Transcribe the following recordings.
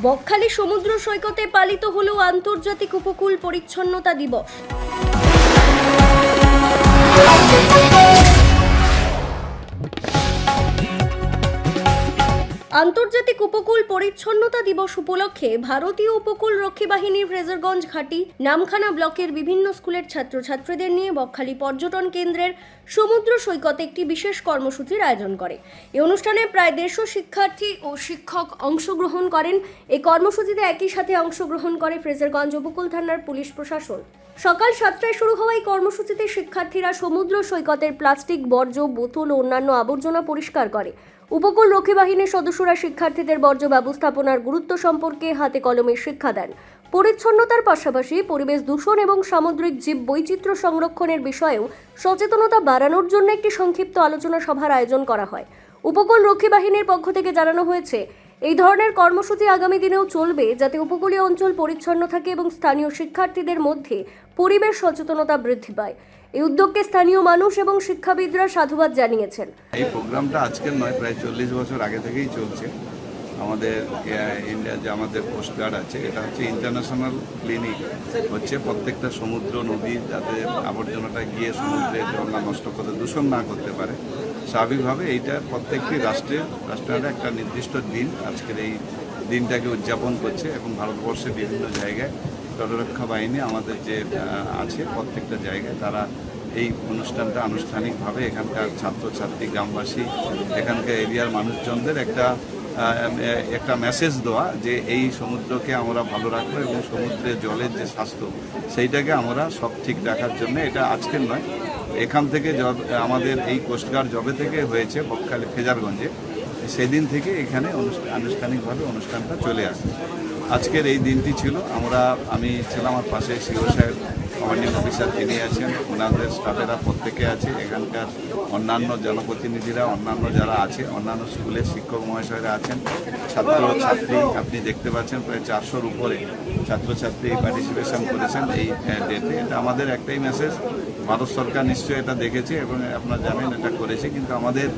বকখালি সমুদ্র সৈকতে পালিত হলো আন্তর্জাতিক উপকূল পরিচ্ছন্নতা দিবস। আন্তর্জাতিক উপকূল পরিচ্ছন্নতা দিবস উপলক্ষে ভারতীয় উপকূল রক্ষী বাহিনীর ফ্রেজারগঞ্জ ঘাটি নামখানা ব্লকের বিভিন্ন স্কুলের ছাত্রছাত্রীদের নিয়ে বকখালি পর্যটন কেন্দ্রের সমুদ্র সৈকতে একটি বিশেষ কর্মসূচির আয়োজন করে। এই অনুষ্ঠানে প্রায় দেড়শো শিক্ষার্থী ও শিক্ষক অংশগ্রহণ করেন। এই কর্মসূচিতে একই সাথে অংশগ্রহণ করে ফ্রেজারগঞ্জ উপকূল থানার পুলিশ প্রশাসন। সকাল সাতটায় শুরু হওয়া এই কর্মসূচিতে শিক্ষার্থীরা সমুদ্র সৈকতের প্লাস্টিক, বর্জ্য, বোতল ও অন্যান্য আবর্জনা পরিষ্কার করে। উপকূল রক্ষী বাহিনীর সদস্যরা শিক্ষার্থীদের বর্জ্য ব্যবস্থাপনার গুরুত্ব সম্পর্কে হাতে কলমে শিক্ষা দেন। পরিচ্ছন্নতার পাশাপাশি পরিবেশ দূষণ এবং সামুদ্রিক জীব বৈচিত্র্য সংরক্ষণের বিষয়েও সচেতনতা বাড়ানোর জন্য একটি সংক্ষিপ্ত আলোচনা সভার আয়োজন করা হয়। উপকূল রক্ষী বাহিনীর পক্ষ থেকে জানানো হয়েছে, এই ধরনের কর্মসূচি আগামী দিনেও চলবে যাতে উপকূলীয় অঞ্চল পরিচ্ছন্ন থাকে এবং স্থানীয় শিক্ষার্থীদের মধ্যে পরিবেশ সচেতনতা বৃদ্ধি পায়। এই উদ্যোগকে স্থানীয় মানুষ এবং শিক্ষাবিদরা সাধুবাদ জানিয়েছেন। এই প্রোগ্রামটা আজকের নয়, প্রায় চল্লিশ বছর আগে থেকেই চলছে। আমাদের ইন্ডিয়া যে আমাদের কোস্টগার্ড আছে, এটা হচ্ছে ইন্টারন্যাশনাল ক্লিনিক হচ্ছে প্রত্যেকটা সমুদ্র, নদী, যাতে আবর্জনাটা গিয়ে সমুদ্রে জল না নষ্ট করতে, দূষণ না করতে পারে। স্বাভাবিকভাবে এইটা প্রত্যেকটি রাষ্ট্রের রাষ্ট্রের একটা নির্দিষ্ট দিন আজকের এই দিনটাকে উদযাপন করছে। এবং ভারতবর্ষের বিভিন্ন জায়গায় তটরক্ষা বাহিনী আমাদের যে আছে প্রত্যেকটা জায়গায়, তারা এই অনুষ্ঠানটা আনুষ্ঠানিকভাবে এখানকার ছাত্রছাত্রী, গ্রামবাসী, এখানকার এরিয়ার মানুষজনদের একটা একটা মেসেজ দেওয়া যে, এই সমুদ্রকে আমরা ভালো রাখব এবং সমুদ্রের জলের যে স্বাস্থ্য, সেইটাকে আমরা সব ঠিক রাখার জন্য, এটা আজকের নয়। এখান থেকে আমাদের এই কোস্টগার্ড জবে থেকে হয়েছে বকখালি, ফেজারগঞ্জে। সেদিন থেকে এখানে আনুষ্ঠানিকভাবে অনুষ্ঠানটা চলে আসে। আজকের এই দিনটি ছিল, আমরা, আমি ছিলাম আমার পাশে সিও সাহেব, কমান্ডিং অফিসার তিনি আছেন, ওনাদের স্টাফেরা প্রত্যেকে আছে, এখানকার অন্যান্য জনপ্রতিনিধিরা, অন্যান্য যারা আছে, অন্যান্য স্কুলের শিক্ষক মহাশয়রা আছেন, ছাত্র ছাত্রী, আপনি দেখতে পাচ্ছেন প্রায় চারশোর উপরে ছাত্রছাত্রী পার্টিসিপেশন করেছেন এই ডেতে এটা আমাদের একটাই মেসেজ ভারত সরকার নিশ্চয়ই এটা দেখেছে এবং আপনারা জানেন এটা করেছে, কিন্তু আমাদের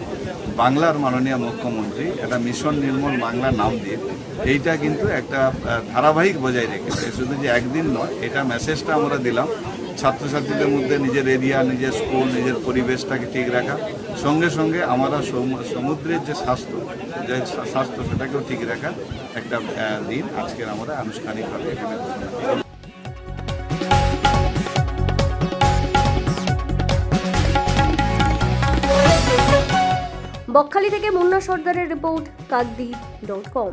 বাংলার মাননীয় মুখ্যমন্ত্রী এটা মিশন নির্মল বাংলা নাম দিয়ে এইটা কিন্তু একটা ধারাবাহিক বজায় রেখেছে। শুধু যে একদিন নয়, এটা মেসেজটা আমরা দিলাম। ছাত্রছাত্রীদের মধ্যে নিজের এরিয়া নিজের স্কুল নিজের পরিবেশটাকে ঠিক রাখা। সঙ্গে সঙ্গে আমরা সমু- সমুদ্রের যে স্বাস্থ্য যে স্বাস্থ্য সেটাকেও ঠিক রাখা একটা দিন আজকের আমরা আনুষ্ঠানিকভাবে এখানে বকখালি থেকে মুন্না সর্দারের রিপোর্ট কাকদি ডট কম।